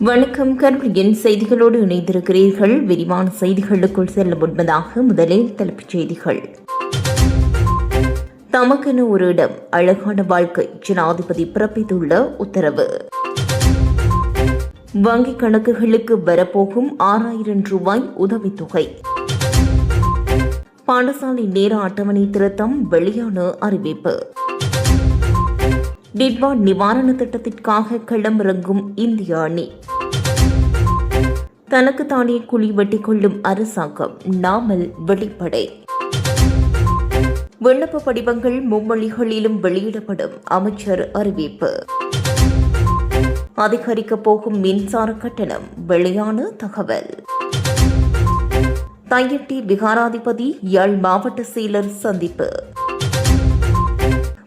வணக்கம். கருவியின் செய்திகளோடு இணைந்திருக்கிறீர்கள். விரிவான செய்திகளுக்குள் செல்ல முன்பதாக முதலில் தலைப்புச் செய்திகள். தமக்கென ஒரு இடம் அழகான வாழ்க்கை ஜனாதிபதி பிறப்பித்துள்ள உத்தரவு. வங்கிக் கணக்குகளுக்கு வரப்போகும் ஆறாயிரம் ரூபாய் உதவித்தொகை. பாடசாலை நேர அட்டவணை திருத்தம் வெளியான அறிவிப்பு. டிட்வா நிவாரண திட்டத்திற்காக களமிறங்கும் இந்திய அணி. தனக்கு தானே குழி வெட்டிக் கொள்ளும் அரசாங்கம் நாமல் வெளிப்படை. விண்ணப்ப படிவங்கள் மும்மொழிகளிலும் வெளியிடப்படும் அமைச்சர் அறிவிப்பு. அதிகரிக்கப் போகும் மின்சார கட்டணம் வெளியான தகவல். தையட்டி விகாராதிபதி யாழ் மாவட்ட செயலர் சந்திப்பு.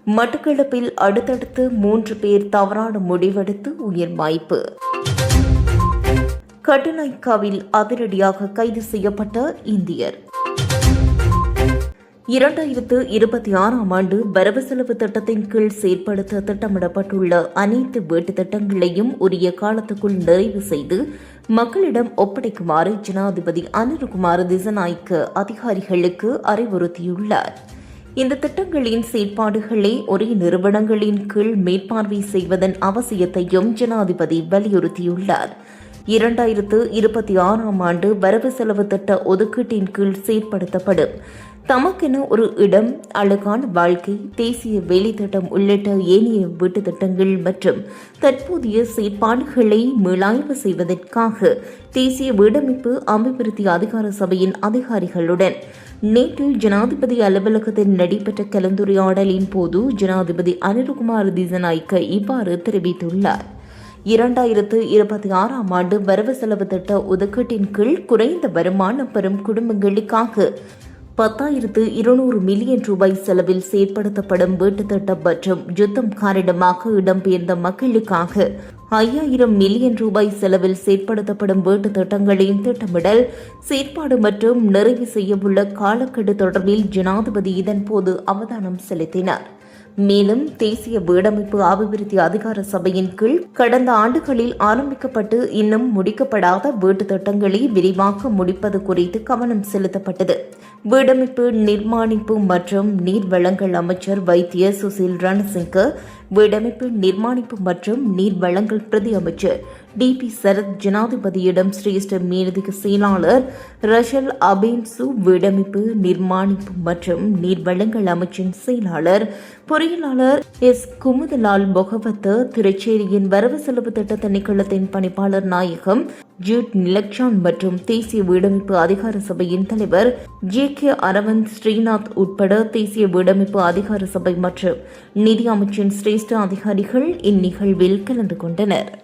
மட்டக்களப்பில் அடுத்தடுத்து மூன்று பேர் தவறான முடிவெடுத்து உயிர் வாய்ப்பு. கட்டுநாய்க்காவில் அதிரடியாக கைது செய்யப்பட்ட இந்தியர். இரண்டாயிரத்து இருபத்தி ஆறாம் ஆண்டு வரவு செலவு திட்டத்தின் கீழ் செயற்படுத்த திட்டமிடப்பட்டுள்ள அனைத்து வீட்டு திட்டங்களையும் உரிய காலத்துக்குள் நிறைவு செய்து மக்களிடம் ஒப்படைக்குமாறு ஜனாதிபதி அனிருகுமார் திசநாய்க்கு அதிகாரிகளுக்கு அறிவுறுத்தியுள்ளார். இந்த திட்டங்களின் செயற்பாடுகளை ஒரே நிறுவனங்களின் கீழ் மேற்பார்வை செய்வதன் அவசியத்தையும் ஜனாதிபதி வலியுறுத்தியுள்ளார். இரண்டாயிரத்து இருபத்தி ஆறாம் ஆண்டு வரவு செலவு திட்ட ஒதுக்கீட்டின் கீழ் செயற்படுத்தப்படும். தமக்கென ஒரு இடம் அழகான வாழ்க்கை தேசிய வேலை திட்டம் உள்ளிட்ட ஏனைய வீட்டு திட்டங்கள் மற்றும் தற்போதைய செயற்பாடுகளை மீளாய்வு செய்வதற்காக தேசிய வீடமைப்பு அபிவிருத்தி அதிகார சபையின் அதிகாரிகளுடன் நேற்று ஜனாதிபதி அலுவலகத்தில் நடைபெற்ற கலந்துரையாடலின் போது ஜனாதிபதி அனிருகுமார் திசநாய்க்க இவ்வாறு தெரிவித்துள்ளார். இரண்டாயிரத்து இருபத்தி ஆறாம் ஆண்டு வரவு செலவு திட்ட ஒதுக்கீட்டின் கீழ் குறைந்த வருமானம் பெறும் குடும்பங்களுக்காக பத்தாயிரத்து இருநூறு மில்லியன் ரூபாய் செலவில் செயற்படுத்தப்படும் வீட்டு திட்டம் மற்றும் யுத்தம் காரணமாக இடம்பெயர்ந்த மக்களுக்காக ஐயாயிரம் மில்லியன் ரூபாய் செலவில் செயற்படுத்தப்படும் வீட்டு திட்டங்களின் திட்டமிடல் செயற்பாடு மற்றும் நிறைவு செய்யவுள்ள காலக்கெடு தொடர்பில் ஜனாதிபதி இதன்போது அவதானம் செலுத்தினார். மேலும் தேசிய வீடமைப்பு அபிவிருத்தி அதிகார சபையின் கீழ் கடந்த ஆண்டுகளில் ஆரம்பிக்கப்பட்டு இன்னும் முடிக்கப்படாத வீட்டு திட்டங்களை விரிவாக முடிப்பது குறித்து கவனம் செலுத்தப்பட்டது. வீடமைப்பு நிர்மாணிப்பு மற்றும் நீர் வளங்கள் அமைச்சர் வைத்திய சுசில் ரணசிங்க வீடமைப்பு நிர்மாணிப்பு மற்றும் நீர் வளங்கள் பிரதி அமைச்சர் டி பி சரத் ஜனாதிபதியிடம் சிரேஷ்ட மேலதிக செயலாளர் ரஷல் அபேன்சு வீடமைப்பு நிர்மாணிப்பு மற்றும் நீர் வளங்கள் அமைச்சின் செயலாளர் பொறியியலாளர் எஸ். குமுதலால் பொகவத்த திருச்சேரியின் வரவு செலவு திட்ட திணைக்களத்தின் பணிப்பாளர் நாயகம் ஜூட் நிலக்ஷான் மற்றும் தேசிய வீடமைப்பு அதிகார சபையின் தலைவர் ஜே கே அரவிந்த் ஸ்ரீநாத் உட்பட தேசிய வீடமைப்பு அதிகார சபை மற்றும் நிதி அமைச்சின் சிரேஷ்ட அதிகாரிகள் இந்நிகழ்வில் கலந்து கொண்டனர்.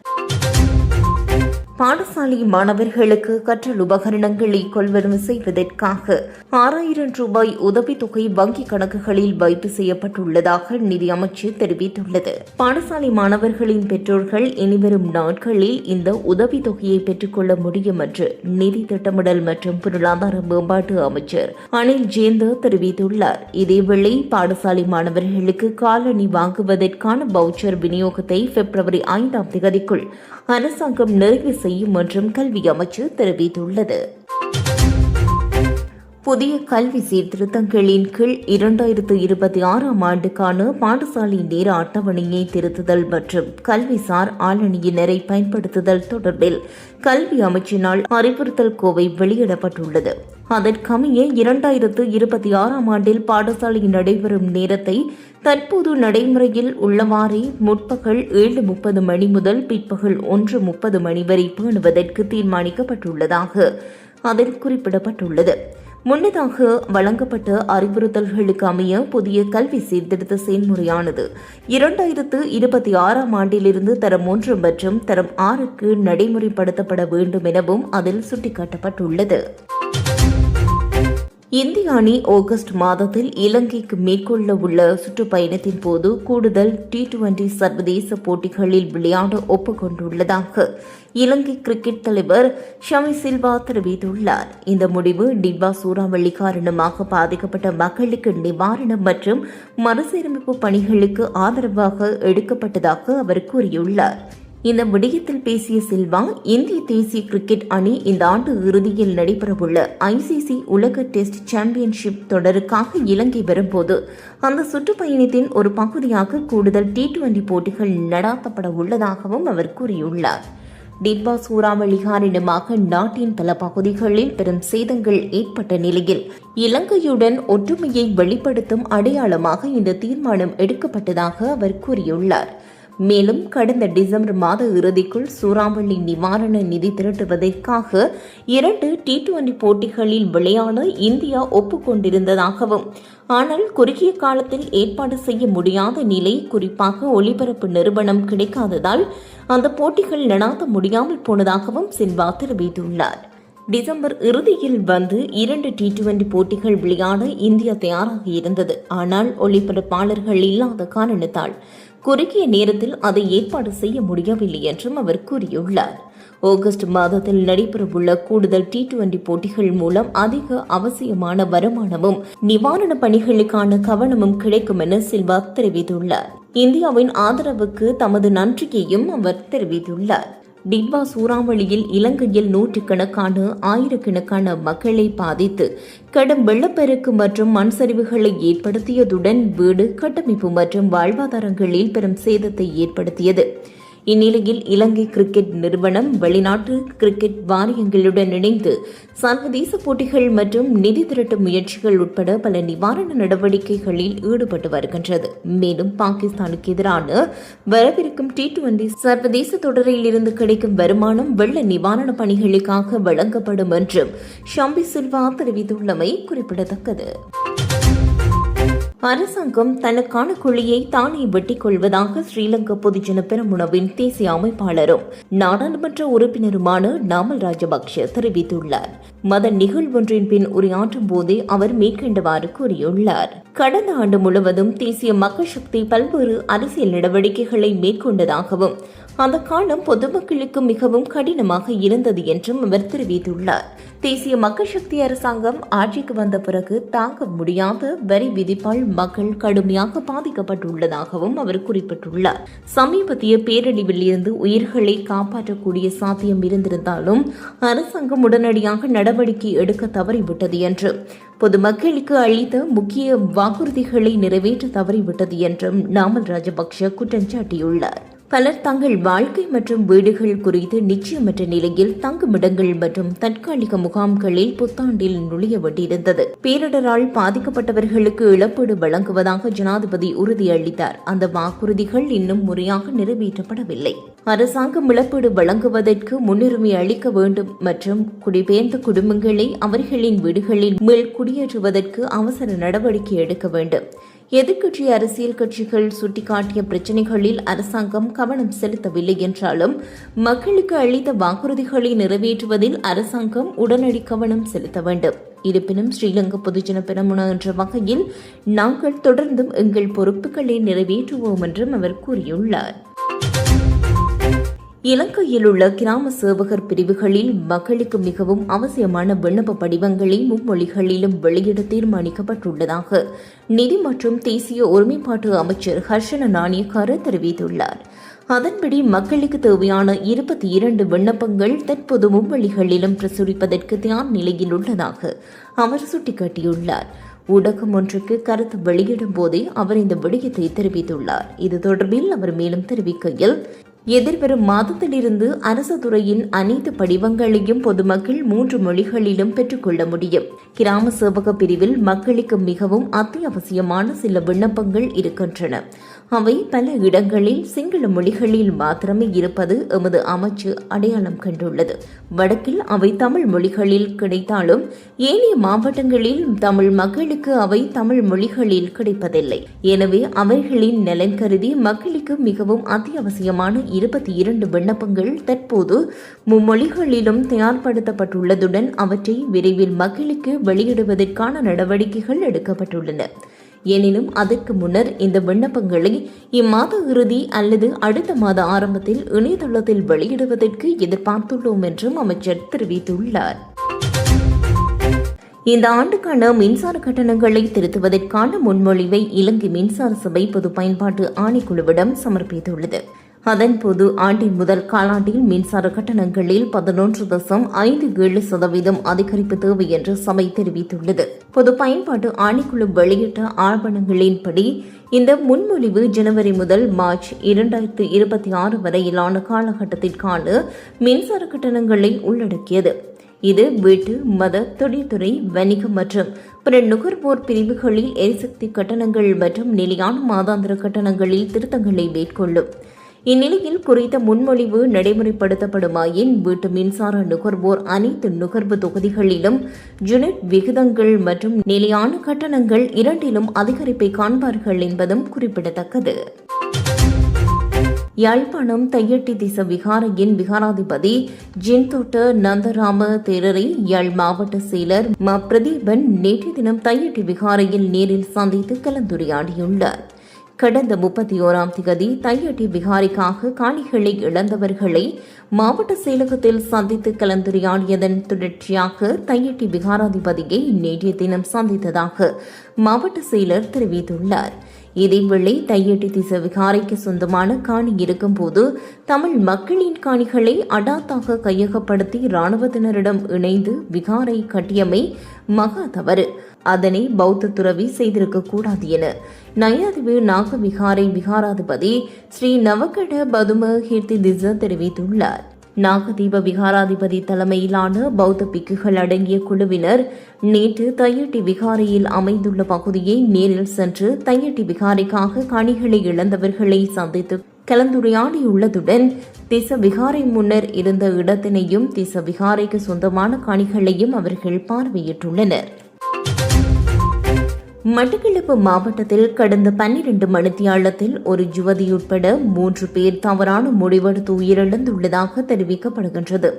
பாடசாலை மாணவர்களுக்கு கற்றல் உபகரணங்களை கொள்வனவு செய்வதற்காக ஆறாயிரம் ரூபாய் உதவித்தொகை வங்கிக் கணக்குகளில் வைப்பு செய்யப்பட்டுள்ளதாக நிதி அமைச்சர் தெரிவித்துள்ளது. பாடசாலை மாணவர்களின் பெற்றோர்கள் இனிவரும் நாட்களில் இந்த உதவித்தொகையை பெற்றுக்கொள்ள முடியும் என்று நிதி திட்டமிடல் மற்றும் பொருளாதார மேம்பாட்டு அமைச்சர் அனில் ஜேந்தர் தெரிவித்துள்ளார். இதேவேளை பாடசாலை மாணவர்களுக்கு காலணி வாங்குவதற்கான பவுச்சர் விநியோகத்தை பிப்ரவரி ஐந்தாம் தேதிக்குள் அரசாங்கம் நிறைவு செய்யும் என்றும் கல்வி அமைச்சு தெரிவித்துள்ளது. புதிய கல்வி சீர்திருத்தங்களின் கீழ் இரண்டாயிரத்து இருபத்தி ஆறாம் ஆண்டுக்கான பாடசாலை நேர அட்டவணையை திருத்துதல் மற்றும் கல்விசார் ஆளணியினரை பயன்படுத்துதல் தொடர்பில் கல்வி அமைச்சினால் அறிவுறுத்தல் கோவை வெளியிடப்பட்டுள்ளது. அதற்கமைய இரண்டாயிரத்து இருபத்தி ஆறாம் ஆண்டில் பாடசாலை நடைபெறும் நேரத்தை தற்போது நடைமுறையில் உள்ளவாறே முற்பகல் ஏழு முப்பது மணி முதல் பிற்பகல் ஒன்று முப்பது மணி வரை பேணுவதற்கு தீர்மானிக்கப்பட்டுள்ளதாக அதில் குறிப்பிடப்பட்டுள்ளது. முன்னதாக வழங்கப்பட்ட அறிவுறுத்தல்களுக்கு அமைய புதிய கல்வி சீர்திருத்த செயல்முறையானது இரண்டாயிரத்து இருபத்தி ஆறாம் ஆண்டிலிருந்து தரம் ஒன்று மற்றும் தரம் ஆறுக்கு நடைமுறைப்படுத்தப்பட வேண்டும் எனவும் அதில் சுட்டிக்காட்டப்பட்டுள்ளது. இந்திய அணி ஆகஸ்ட் மாதத்தில் இலங்கைக்கு மேற்கொள்ள உள்ள சுற்றுப்பயணத்தின் போது கூடுதல் டி டுவெண்டி சர்வதேச போட்டிகளில் விளையாட ஒப்புக்கொண்டுள்ளதாக இலங்கை கிரிக்கெட் தலைவர் ஷமி சில்வா தெரிவித்துள்ளார். இந்த முடிவு டிட்வா சூறாவளி காரணமாக பாதிக்கப்பட்ட மக்களுக்கு நிவாரணம் மற்றும் மறுசீரமைப்பு பணிகளுக்கு ஆதரவாக எடுக்கப்பட்டதாக அவர் கூறியுள்ளார். இந்த விடயத்தில் பேசிய சில்வா இந்திய தேசிய கிரிக்கெட் அணி இந்த ஆண்டு இறுதியில் நடைபெறவுள்ள ஐசிசி உலக டெஸ்ட் சாம்பியன்ஷிப் தொடருக்காக இலங்கை வரும்போது அந்த சுற்றுப்பயணத்தின் ஒரு பகுதியாக கூடுதல் டி டுவெண்டி போட்டிகள் நடாத்தப்பட உள்ளதாகவும் அவர் கூறியுள்ளார். டிட்பா சூறாவளி காரணமாக நாட்டின் பல பகுதிகளில் பெரும் சேதங்கள் ஏற்பட்ட நிலையில் இலங்கையுடன் ஒற்றுமையை வெளிப்படுத்தும் அடையாளமாக இந்த தீர்மானம் எடுக்கப்பட்டதாக அவர் கூறியுள்ளார். மேலும் கடந்த டிசம்பர் மாத இறுதிக்குள் சூறாவளி நிவாரண நிதி திரட்டுவதற்காக இரண்டு டி டுவெண்டி போட்டிகளில் விளையாட இந்தியா ஒப்புக்கொண்டிருந்ததாகவும் ஆனால் குறுகிய காலத்தில் ஏற்பாடு செய்ய முடியாத நிலை குறிப்பாக ஒளிபரப்பு நிறுவனம் கிடைக்காததால் அந்த போட்டிகள் நடாத்த முடியாமல் போனதாகவும் சில்வா தெரிவித்துள்ளார். டிசம்பர் இறுதியில் வந்து இரண்டு டி டுவெண்டி போட்டிகள் விளையாட இந்தியா தயாராக இருந்தது. ஆனால் ஒளிபரப்பாளர்கள் இல்லாத காரணத்தால் குறுகிய நேரத்தில் அதை ஏற்பாடு செய்ய முடியவில்லை என்றும் அவர் கூறியுள்ளார். ஆகஸ்ட் மாதத்தில் நடைபெறவுள்ள கூடுதல் டி டுவெண்டி போட்டிகள் மூலம் அதிக அவசியமான வருமானமும் நிவாரண பணிகளுக்கான கவனமும் கிடைக்கும் என சில்வா தெரிவித்துள்ளார். இந்தியாவின் ஆதரவுக்கு தமது நன்றியையும் அவர் தெரிவித்துள்ளார். டிட்வா சூறாவளியில் இலங்கையில் நூற்றுக்கணக்கான ஆயிரக்கணக்கான மக்களை பாதித்து கடும் வெள்ளப்பெருக்கு மற்றும் மண் சரிவுகளை ஏற்படுத்தியதுடன் வீடு கட்டமைப்பு மற்றும் வாழ்வாதாரங்களில் பெரும் சேதத்தை ஏற்படுத்தியது. இந்நிலையில் இலங்கை கிரிக்கெட் நிறுவனம் வெளிநாட்டு கிரிக்கெட் வாரியங்களுடன் இணைந்து சர்வதேச போட்டிகள் மற்றும் நிதி திரட்டும் முயற்சிகள் உட்பட பல நிவாரண நடவடிக்கைகளில் ஈடுபட்டு வருகின்றது. மேலும் பாகிஸ்தானுக்கு எதிரான வரவிருக்கும் டி டுவெண்டி சர்வதேச தொடரில் இருந்து கிடைக்கும் வருமானம் வெள்ள நிவாரண பணிகளுக்காக வழங்கப்படும் என்றும் ஷம்பி சில்வா தெரிவித்துள்ளமை குறிப்பிடத்தக்கது. அரசாங்கம் தனக்கான குழியை தானே வெட்டிக் கொள்வதாக ஸ்ரீலங்கா பொதுஜன பெரமுனவின் தேசிய அமைப்பாளரும் நாடாளுமன்ற உறுப்பினருமான நாமல் ராஜபக்ஷ தெரிவித்துள்ளார். மத நிகழ்வொன்றின் பின் உரையாற்றும் போதே அவர் மேற்கண்டவாறு கூறியுள்ளார். கடந்த ஆண்டு முழுவதும் தேசிய மக்கள் சக்தி பல்வேறு அரசியல் நடவடிக்கைகளை மேற்கொண்டதாகவும் அந்த காலம் பொதுமக்களுக்கு மிகவும் கடினமாக இருந்தது என்றும் அவர் தெரிவித்துள்ளார். தேசிய மக்கள் சக்தி அரசாங்கம் ஆட்சிக்கு வந்த பிறகு தாங்க முடியாத வரி விதிப்பால் மக்கள் கடுமையாக பாதிக்கப்பட்டுள்ளதாகவும் அவர் குறிப்பிட்டுள்ளார். சமீபத்திய பேரழிவில் இருந்து உயிர்களை காப்பாற்றக்கூடிய சாத்தியம் இருந்திருந்தாலும் அரசாங்கம் உடனடியாக நடவடிக்கை எடுக்க தவறிவிட்டது என்று பொதுமக்களுக்கு அளித்த முக்கிய வாக்குறுதிகளை நிறைவேற்ற தவறிவிட்டது என்றும் நாமல் ராஜபக்ஷ குற்றம் சாட்டியுள்ளார் பலர் தங்கள் வாழ்க்கை மற்றும் வீடுகள் குறித்து நிச்சயமற்ற நிலையில் தங்குமிடங்கள் மற்றும் தற்காலிக முகாம்களில் புத்தாண்டில் நுழைய வேண்டியிருந்தது பேரிடரால் பாதிக்கப்பட்டவர்களுக்கு இழப்பீடு வழங்குவதாக ஜனாதிபதி உறுதியளித்தார். அந்த வாக்குறுதிகள் இன்னும் முறையாக நிறைவேற்றப்படவில்லை. அரசாங்கம் இழப்பீடு வழங்குவதற்கு முன்னுரிமை அளிக்க வேண்டும் மற்றும் குடிபெயர்ந்த குடும்பங்களை அவர்களின் வீடுகளில் மேல் குடியேற்றுவதற்கு அவசர நடவடிக்கை எடுக்க வேண்டும். எதிர்க்கட்சி அரசியல் கட்சிகள் சுட்டிக்காட்டிய பிரச்சினைகளில் அரசாங்கம் கவனம் செலுத்தவில்லை என்றாலும் மக்களுக்கு அளித்த வாக்குறுதிகளை நிறைவேற்றுவதில் அரசாங்கம் உடனடி கவனம் செலுத்த வேண்டும். இருப்பினும் ஸ்ரீலங்கா பொதுஜன பெரமுனா என்ற வகையில் நாங்கள் தொடர்ந்தும் எங்கள் பொறுப்புகளை நிறைவேற்றுவோம் என்றும் அவர் கூறியுள்ளார். இலங்கையில் உள்ள கிராம சேவகர் பிரிவுகளில் மக்களுக்கு மிகவும் அவசியமான விண்ணப்ப படிவங்களை மும்மொழிகளிலும் வெளியிட தீர்மானிக்கப்பட்டுள்ளதாக நிதி மற்றும் தேசிய ஒருமைப்பாட்டு அமைச்சர் ஹர்ஷன நாணயக்கார தெரிவித்துள்ளார். அதன்படி மக்களுக்கு தேவையான இருபத்தி இரண்டு விண்ணப்பங்கள் தற்போது மும்மொழிகளிலும் பிரசுரிப்பதற்கு தயார் நிலையில் உள்ளதாக அவர் சுட்டிக்காட்டியுள்ளார். ஊடகம் ஒன்றுக்கு கருத்து வெளியிடும் போதே அவர் இந்த விடயத்தை தெரிவித்துள்ளார். இது தொடர்பில் அவர் மேலும் தெரிவிக்கையில் எதிர்வரும் மாதத்திலிருந்து அரசு துறையின் அனைத்து படிவங்களையும் பொதுமக்கள் மூன்று மொழிகளிலும் பெற்றுக்கொள்ள முடியும். கிராம சேவக பிரிவில் மக்களுக்கு மிகவும் அத்தியாவசியமான சில விண்ணப்பங்கள் இருக்கின்றன. அவை பல இடங்களில் சிங்கள மொழிகளில் மாத்திரமே இருப்பது எமது அமைச்சு அடையாளம் கண்டுள்ளது. வடக்கில் அவை தமிழ் மொழிகளில் கிடைத்தாலும் ஏனைய மாவட்டங்களில் தமிழ் மக்களுக்கு அவை தமிழ் மொழிகளில் கிடைப்பதில்லை. எனவே அவைகளின் நலன் கருதி மக்களுக்கு மிகவும் அத்தியாவசியமான இருபத்தி இரண்டு விண்ணப்பங்கள் தற்போது மும்மொழிகளிலும் தயார்படுத்தப்பட்டுள்ளதுடன் அவற்றை விரைவில் மக்களுக்கு வெளியிடுவதற்கான நடவடிக்கைகள் எடுக்கப்பட்டுள்ளன. எனினும் அதற்கு முன்னர் இந்த விண்ணப்பங்களை இம்மாத இறுதி அல்லது அடுத்த மாத ஆரம்பத்தில் இணையதளத்தில் வெளியிடுவதற்கு எதிர்பார்த்துள்ளோம் என்றும் அமைச்சர் தெரிவித்துள்ளார். இந்த ஆண்டுக்கான மின்சார கட்டணங்களை திருத்துவதற்கான முன்மொழிவை இலங்கை மின்சார சபை பொது பயன்பாட்டு ஆணைக்குழுவிடம் சமர்ப்பித்துள்ளது. அதன்போது ஆண்டின் முதல் காலாண்டில் மின்சார கட்டணங்களில் பதினொன்று தசம் ஐந்து ஏழு சதவீதம் அதிகரிப்பு தேவை என்று சபை தெரிவித்துள்ளது. பொது பயன்பாட்டு ஆணைக்குழு வெளியிட்ட ஆவணங்களின்படி இந்த முன்மொழிவு ஜனவரி முதல் மார்ச் இரண்டாயிரத்து இருபத்தி ஆறு வரையிலான காலகட்டத்திற்கான மின்சார கட்டணங்களை உள்ளடக்கியது. இது வீட்டு மத தொழில்துறை வணிகம் மற்றும் பிற நுகர்வோர் பிரிவுகளில் எரிசக்தி கட்டணங்கள் மற்றும் நிலையான மாதாந்திர கட்டணங்களில் திருத்தங்களை மேற்கொள்ளும். இந்நிலையில் குறித்த முன்மொழிவு நடைமுறைப்படுத்தப்படுமாயின் வீட்டு மின்சார நுகர்வோர் அனைத்து நுகர்வு தொகுதிகளிலும் யூனிட் விகிதங்கள் மற்றும் நிலையான கட்டணங்கள் இரண்டிலும் அதிகரிப்பை காண்பார்கள் என்பதும் குறிப்பிடத்தக்கது. யாழ்ப்பாணம் தையட்டி திச விகாரையின் விகாராதிபதி ஜின்தோட்ட நந்தராம தேரரை யாழ் மாவட்ட செயலர் ம. பிரதீபன் நேற்று தினம் தையட்டி விகாரையில் நேரில் சந்தித்து கலந்துரையாடியுள்ளார். கடந்த முப்பத்தி ஓராம் திகதி தையட்டி விகாரிக்காக காணிகளை இழந்தவர்களை மாவட்ட செயலகத்தில் சந்தித்து கலந்துரையாடியதன் தொடர்ச்சியாக தையட்டி விகாராதிபதியை நேற்றைய தினம் சந்தித்ததாக மாவட்ட செயலர் தெரிவித்துள்ளார். இதேவேளை தையட்டி திச விகாரைக்கு சொந்தமான காணி இருக்கும்போது தமிழ் மக்களின் காணிகளை அடாத்தாக கையகப்படுத்தி இராணுவத்தினரிடம் இணைந்து விகாரை கட்டியமை மகா தவறு. அதனை பௌத்த துறவி செய்திருக்க கூடாது என நயாதிவு நாகவிகாரை விகாராதிபதி ஸ்ரீ நவகட பதும கீர்த்தி திச தெரிவித்துள்ளார். நாகதீப விகாராதிபதி தலைமையிலான பௌத்த பிக்குகள் அடங்கிய குழுவினர் நேற்று தையட்டி விகாரையில் அமைந்துள்ள பகுதியை நேரில் சென்று தையட்டி விகாரைக்காக காணிகளை இழந்தவர்களை சந்தித்து கலந்துரையாடியுள்ளதுடன் திச விகாரை முன்னர் இருந்த இடத்தினையும் திச விகாரைக்கு சொந்தமான காணிகளையும் அவர்கள் பார்வையிட்டுள்ளனர். மட்டக்களப்பு மாவட்டத்தில் கடந்த பன்னிரண்டு மணித்தியாலத்தில் ஒரு யுவதி உட்பட மூன்று பேர் தவறான முடிவெடுத்து உயிரிழந்துள்ளதாக தெரிவிக்கப்படுகின்றது.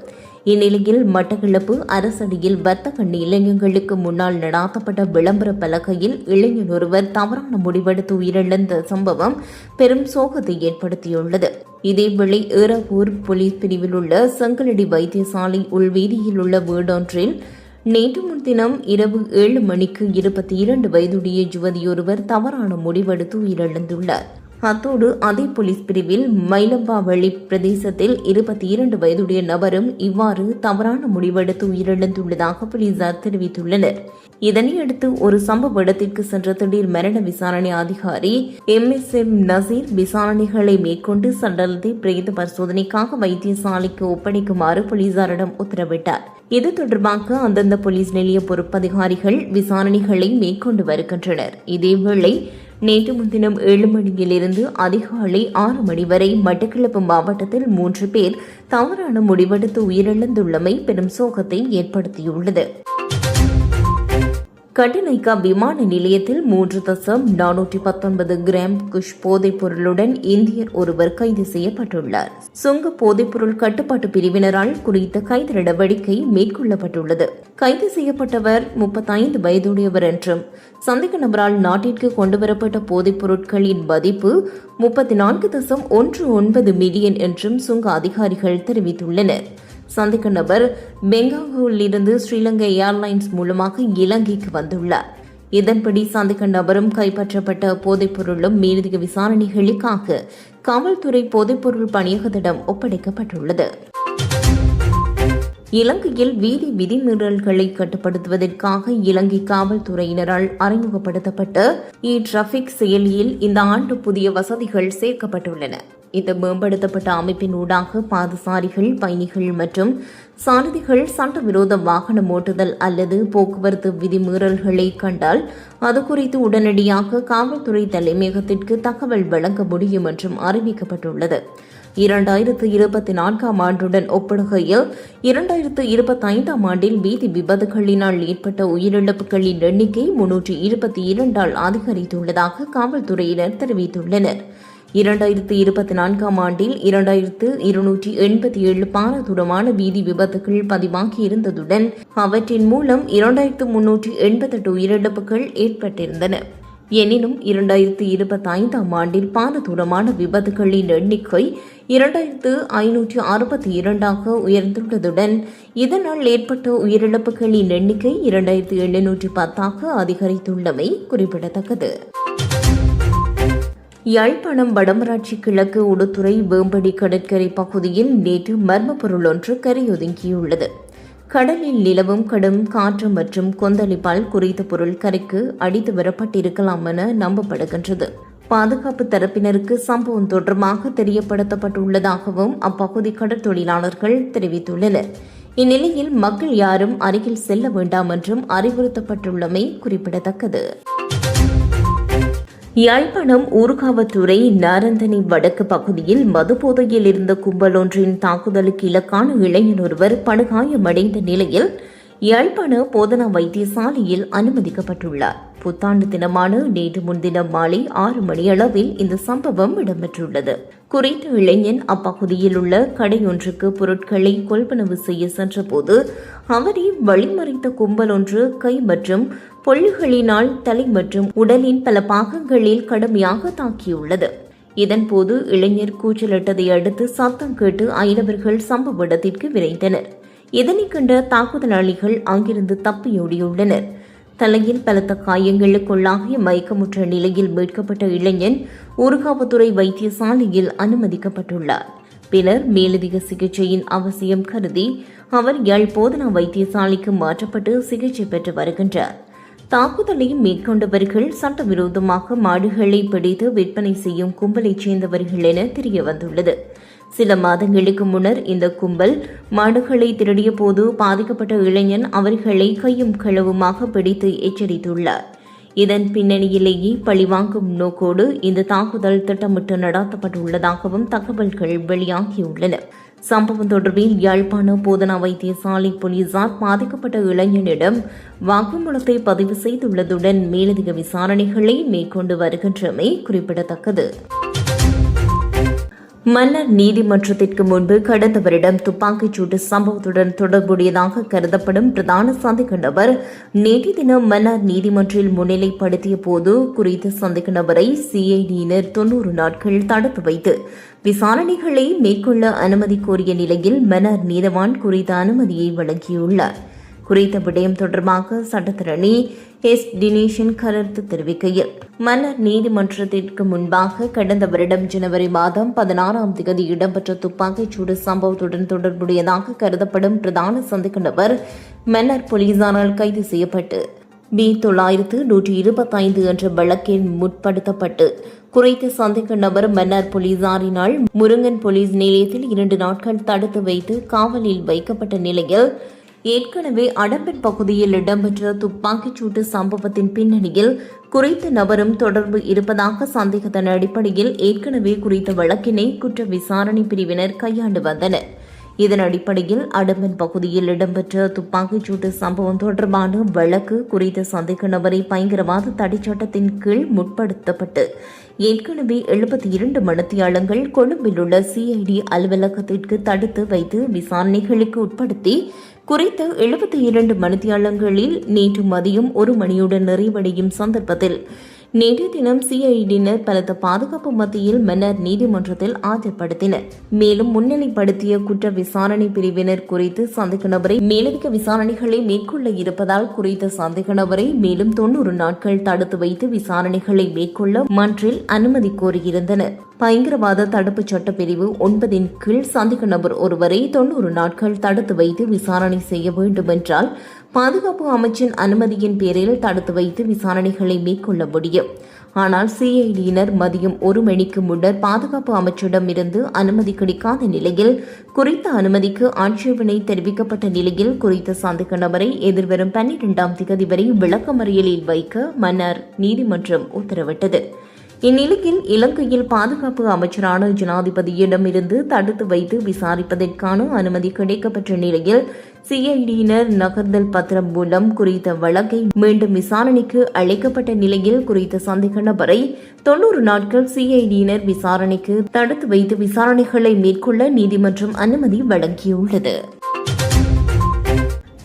இந்நிலையில் மட்டக்களப்பு அரசடியில் வர்த்தக இளைஞர்களுக்கு முன்னால் நடாத்தப்பட்ட விளம்பர பலகையில் இளைஞர் ஒருவர் தவறான முடிவெடுத்து உயிரிழந்த சம்பவம் பெரும் சோகத்தை ஏற்படுத்தியுள்ளது. இதேவேளை ஏறாவூர் போலீஸ் பிரிவில் உள்ள செங்கலடி வைத்தியசாலை உள்வீதியில் உள்ள வீடொன்றில் நேற்று முன்தினம் இரவு ஏழு மணிக்கு இருபத்தி இரண்டு வயதுடைய யுவதியொருவர் தவறான முடிவெடுத்து உயிரிழந்துள்ளார். அத்தோடு அதே போலீஸ் பிரிவில் மயிலம்பாவளி பிரதேசத்தில் இருபத்தி இரண்டு வயதுடைய நபரும் இவ்வாறு தவறான முடிவெடுத்து உயிரிழந்துள்ளதாக போலீசார் தெரிவித்துள்ளனர். இதனையடுத்து ஒரு சம்பவ இடத்திற்கு சென்ற திடீர் மரண விசாரணை அதிகாரி எம் எஸ் எம் நசீர் விசாரணைகளை மேற்கொண்டு சடலத்தை பிரேத பரிசோதனைக்காக வைத்தியசாலைக்கு ஒப்படைக்குமாறு போலீசாரிடம் உத்தரவிட்டார். இது தொடர்பாக அந்தந்த போலீஸ் நிலைய பொறுப்பதிகாரிகள் விசாரணைகளை மேற்கொண்டு வருகின்றனர். இதேவேளை நேற்று முன்தினம் ஏழு மணியிலிருந்து அதிகாலை ஆறு மணி வரை மட்டக்களப்பு மாவட்டத்தில் மூன்று பேர் தவறான முடிவெடுத்து உயிரிழந்துள்ளமை பெரும் சோகத்தை ஏற்படுத்தியுள்ளது. கட்டினைக்கா விமான நிலையத்தில் மூன்று தசம் நானூற்றி பத்தொன்பது கிராம் குஷ் போதைப் பொருளுடன் இந்தியர் ஒருவர் கைது செய்யப்பட்டுள்ளார். சுங்க போதைப்பொருள் கட்டுப்பாட்டு பிரிவினரால் குறித்த கைது நடவடிக்கை மேற்கொள்ளப்பட்டுள்ளது. கைது செய்யப்பட்டவர் முப்பத்தைந்து வயதுடையவர் என்றும் சந்தேக நபரால் நாட்டிற்கு கொண்டுவரப்பட்ட போதைப் பொருட்களின் மதிப்பு முப்பத்தி நான்கு தசம் ஒன்று ஒன்பது மில்லியன் என்றும் சுங்க அதிகாரிகள் தெரிவித்துள்ளனர். சந்திக்க நபர் பெங்காங்கூரிலிருந்து ஸ்ரீலங்கா ஏர்லைன்ஸ் மூலமாக இலங்கைக்கு வந்துள்ளார். இதன்படி சந்திக்க நபரும் கைப்பற்றப்பட்ட போதைப்பொருளும் மேலதிக விசாரணைகளுக்காக காவல்துறை போதைப்பொருள் பணியகத்திடம் ஒப்படைக்கப்பட்டுள்ளது. இலங்கையில் வீதி விதிமீறல்களை கட்டுப்படுத்துவதற்காக இலங்கை காவல்துறையினரால் அறிமுகப்படுத்தப்பட்ட இ டிராபிக் செயலியில் இந்த ஆண்டு புதிய வசதிகள் சேர்க்கப்பட்டுள்ளன. இந்த மேம்படுத்தப்பட்ட அமைப்பின் ஊடாக பாதசாரிகள் பயணிகள் மற்றும் சாரதிகள் சட்டவிரோத வாகனம் ஓட்டுதல் அல்லது போக்குவரத்து விதிமீறல்களை கண்டால் அது குறித்து உடனடியாக காவல்துறை தலைமையகத்திற்கு தகவல் வழங்க முடியும் என்றும் அறிவிக்கப்பட்டுள்ளது. இரண்டாயிரத்து இருபத்தி நான்காம் ஆண்டுடன் ஒப்பிடுகையில் இரண்டாயிரத்து இருபத்தி ஐந்தாம் ஆண்டில் வீதி விபத்துகளினால் ஏற்பட்ட உயிரிழப்புகளின் எண்ணிக்கை முன்னூற்றி இருபத்தி இரண்டால் அதிகரித்துள்ளதாக காவல்துறையினர் தெரிவித்துள்ளனர். இரண்டாயிரத்து இருபத்தி நான்காம் ஆண்டில் இரண்டாயிரத்து இருநூற்றி எண்பத்தி ஏழு பாரதூரமான வீதி விபத்துகள் பதிவாகி இருந்ததுடன் அவற்றின் மூலம் இரண்டாயிரத்து முன்னூற்றி எண்பத்தெட்டு உயிரிழப்புகள் ஏற்பட்டிருந்தன. எனினும் இரண்டாயிரத்து இருபத்தி ஐந்தாம் ஆண்டில் பாரதூரமான விபத்துகளின் எண்ணிக்கை இரண்டாயிரத்து ஐநூற்றி அறுபத்தி இரண்டாக உயர்ந்துள்ளதுடன் இதனால் ஏற்பட்ட உயிரிழப்புகளின் எண்ணிக்கை இரண்டாயிரத்து எழுநூற்றி பத்தாக அதிகரித்துள்ளமை குறிப்பிடத்தக்கது. யாழ்ப்பாணம் வடமராட்சி கிழக்கு உடுத்துறை வேம்படி கடற்கரை பகுதியில் நேற்று மர்ம பொருள் ஒன்று கரையொதுங்கியுள்ளது. கடலில் நிலவும் கடும் காற்று மற்றும் கொந்தளிப்பால் குறித்த பொருள் கரைக்கு அடித்து வரப்பட்டிருக்கலாம் என நம்பப்படுகின்றது. பாதுகாப்பு தரப்பினருக்கு சம்பவம் தொடர்பாக தெரியப்படுத்தப்பட்டுள்ளதாகவும் அப்பகுதி கடற்தொழிலாளர்கள் தெரிவித்துள்ளனர். இந்நிலையில் மக்கள் யாரும் அருகில் செல்ல வேண்டாம் என்றும் அறிவுறுத்தப்பட்டுள்ளமை குறிப்பிடத்தக்கது. யாழ்ப்பாணம் ஊர்காவத்துறை நாரந்தனி வடக்கு பகுதியில் மதுபோதையில் இருந்த கும்பல் ஒன்றின் தாக்குதலுக்கு இலக்கான இளைஞர் ஒருவர் படுகாயமடைந்த நிலையில் யாழ்ப்பாண போதனா வைத்தியசாலையில் அனுமதிக்கப்பட்டுள்ளார். புத்தாண்டு தினமான நேற்று முன்தினம் மாலை ஆறு மணியளவில் இந்த சம்பவம் இடம்பெற்றுள்ளது. குறித்த இளைஞன் அப்பகுதியில் உள்ள கடையொன்றுக்கு பொருட்களை கொள்வனவு செய்ய சென்றபோது அவரை வழிமறைத்த கும்பல் ஒன்று கை மற்றும் பொல்லுகளினால் தலை மற்றும் உடலின் பல பாகங்களில் கடுமையாக தாக்கியுள்ளது. இதன்போது இளைஞர் கூச்சலிட்டதை அடுத்து சத்தம் கேட்டு ஐநபர்கள் சம்பவ இடத்திற்கு விரைந்தனர். இதனை கண்ட தாக்குதலாளிகள் அங்கிருந்து தப்பியோடியுள்ளனர் தலையில் பலத்த காயங்களுக்குள்ளாகிய மயக்கமுற்ற நிலையில் மீட்கப்பட்ட இளைஞன் ஊர்காவத்துறை வைத்தியசாலையில் அனுமதிக்கப்பட்டுள்ளார். பின்னர் மேலதிக சிகிச்சையின் அவசியம் கருதி அவர் யாழ் போதனா வைத்தியசாலைக்கு மாற்றப்பட்டு சிகிச்சை பெற்று வருகின்றார். தாக்குதலை மேற்கொண்டவர்கள் சட்டவிரோதமாக மாடுகளை பிடித்து விற்பனை செய்யும் கும்பலைச் சேர்ந்தவர்கள் என தெரியவந்துள்ளது. சில மாதங்களுக்கு முன்னர் இந்த கும்பல் மாடுகளை திருடிய போது பாதிக்கப்பட்ட இளைஞன் அவர்களை கையும் களவுமாக பிடித்து எச்சரித்துள்ளார். இதன் பின்னணியிலேயே பழிவாங்கும் நோக்கோடு இந்த தாக்குதல் திட்டமிட்டு நடாத்தப்பட்டுள்ளதாகவும் தகவல்கள் வெளியாகியுள்ளன. சம்பவம் தொடர்பில் யாழ்ப்பாண போதனா வைத்தியசாலை போலீசார் பாதிக்கப்பட்ட இளைஞனிடம் வாக்குமூலத்தை பதிவு செய்துள்ளதுடன் மேலதிக விசாரணைகளை மேற்கொண்டு வருகின்றமை குறிப்பிடத்தக்கது. மன்னர் நீதிமன்றத்திற்கு முன்பு கடந்த வருடம் துப்பாக்கிச் சூட்டு சம்பவத்துடன் தொடர்புடையதாக கருதப்படும் பிரதான சந்தேக நபர் நேற்று தினம் மன்னர் நீதிமன்றில் முன்னிலைப்படுத்திய போது குறித்த சந்தேக நபரை சிஐடியினர் தொன்னூறு நாட்கள் தடுத்து வைத்து விசாரணைகளை மேற்கொள்ள அனுமதி கோரிய நிலையில் மன்னர் நீதவான் குறித்த அனுமதியை வழங்கியுள்ளார். குறித்த விடயம் தொடர்பாக சட்டத்திரணி எஸ். டினேஷன் கருத்து தெரிவிக்கையில் மன்னர் நீதிமன்றத்திற்கு முன்பாக கடந்த வருடம் ஜனவரி மாதம் பதினாறாம் தேதி இடம்பெற்ற துப்பாக்கிச்சூடு சம்பவத்துடன் தொடர்புடையதாக கருதப்படும் பிரதான சந்தேக நபர் மன்னர் போலீசாரால் கைது செய்யப்பட்டு பி தொள்ளாயிரத்து நூற்றி இருபத்தைந்து என்ற வழக்கில் முற்படுத்தப்பட்டு குறைத்த சந்தேக நபர் மன்னர் போலீசாரினால் முருங்கன் போலீஸ் நிலையத்தில் இரண்டு நாட்கள் தடுத்து வைத்து காவலில் வைக்கப்பட்ட நிலையில் ஏற்கனவே அடம்பின் பகுதியில் இடம்பெற்ற துப்பாக்கிச் சூட்டு சம்பவத்தின் பின்னணியில் குறித்த நபரும் தொடர்பு இருப்பதாக சந்தேகத்தின் அடிப்படையில் ஏற்கனவே குறித்த வழக்கினை குற்ற விசாரணை பிரிவினர் கையாண்டு வந்தனர். இதன் அடிப்படையில் அடம்பன் பகுதியில் இடம்பெற்ற துப்பாக்கிச் சூட்டு சம்பவம் தொடர்பான வழக்கு குறித்த சந்தேக நபரை பயங்கரவாத தடைச்சட்டத்தின் கீழ் முற்படுத்தப்பட்டு ஏற்கனவே எழுபத்தி இரண்டு மணத்தியாளங்கள் கொழும்பில் உள்ள சிஐடி அலுவலகத்திற்கு தடுத்து வைத்து விசாரணைகளுக்கு உட்படுத்தி குறித்த எழுபத்தி இரண்டு மணித்தியாலங்களில் நேற்று மதியம் ஒரு மணியுடன் நிறைவடையும் சந்தர்ப்பத்தில் நேற்று தினம் சிஐடியினர் பலத்த பாதுகாப்பு மத்தியில் மன்னர் நீதிமன்றத்தில் ஆஜர்படுத்தினர். மேலும் முன்னிலைப்படுத்திய குற்ற விசாரணை பிரிவினர் குறித்து சந்தேக நபரை மேலதிக விசாரணைகளை மேற்கொள்ள இருப்பதால் குறித்த சந்தேக நபரை மேலும் தொன்னூறு நாட்கள் தடுத்து வைத்து விசாரணைகளை மேற்கொள்ள மன்றில் அனுமதி கோரியிருந்தனர். பயங்கரவாத தடுப்பு சட்ட பிரிவு ஒன்பதின் கீழ் சந்தேக நபர் ஒருவரை தொன்னூறு நாட்கள் தடுத்து வைத்து விசாரணை செய்ய வேண்டுமென்றால் பாதுகாப்பு அமைச்சின் அனுமதியின் பேரில் தடுத்து வைத்து விசாரணைகளை மேற்கொள்ள முடியும். ஆனால் சிஐடியினர் மதியம் ஒரு மணிக்கு முன்னர் பாதுகாப்பு அமைச்சிடம் இருந்து அனுமதி கிடைக்காத நிலையில் குறித்த அனுமதிக்கு ஆட்சேபனை தெரிவிக்கப்பட்ட நிலையில் குறித்த சந்தேக நபரை எதிர்வரும் பன்னிரெண்டாம் திகதி வரை விளக்கமறியலில் வைக்க மன்னர் நீதிமன்றம் உத்தரவிட்டது. இந்நிலையில் இலங்கையில் பாதுகாப்பு அமைச்சரான ஜனாதிபதியிடமிருந்து தடுத்து வைத்து விசாரிப்பதற்கான அனுமதி கிடைக்கப்பட்ட நிலையில் சிஐடியினர் நகர்தல் பத்திரம் மூலம் குறித்த வழக்கை மீண்டும் விசாரணைக்கு அழைக்கப்பட்ட நிலையில் குறித்த சந்தேக நபரை தொன்னூறு நாட்கள் சிஐடியினர் விசாரணைக்கு தடுத்து வைத்து விசாரணைகளை மேற்கொள்ள நீதிமன்றம் அனுமதி வழங்கியுள்ளது.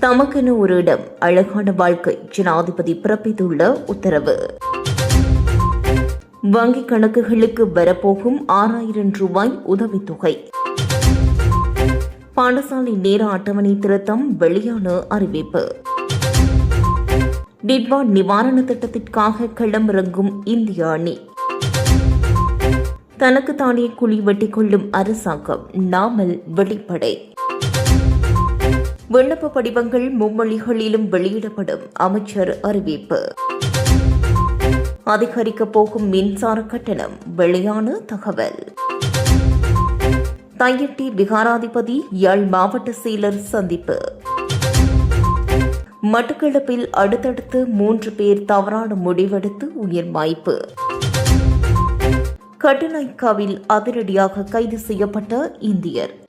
தமக்கென ஒரு இடம் அழகான வாழ்க்கை ஜனாதிபதி பிறப்பித்துள்ள உத்தரவு. வங்கிக் கணக்குகளுக்கு வரப்போகும் ஆறாயிரம் ரூபாய் உதவித்தொகை. பாடசாலை நேர அட்டவணை திருத்தம் வெளியான அறிவிப்பு. டிட்வா நிவாரண திட்டத்திற்காக களமிறங்கும் இந்திய அணி. தனக்குத்தானே குழி வெட்டிக் கொள்ளும் அரசாங்கம் நாமல் வெளிப்படை. விண்ணப்ப படிவங்கள் மும்மொழிகளிலும் வெளியிடப்படும் அமைச்சர் அறிவிப்பு. அதிகரிக்கப் போகும் மின்சார கட்டணம் வெளியான தகவல். தையிட்டி விகாராதிபதி யாழ் மாவட்ட செயலர் சந்திப்பு. மட்டக்களப்பில் அடுத்தடுத்து மூன்று பேர் தவறான முடிவெடுத்து உயிர் வாய்ப்பு. கட்டுநாய்க்காவில் அதிரடியாக கைது செய்யப்பட்ட இந்தியர்.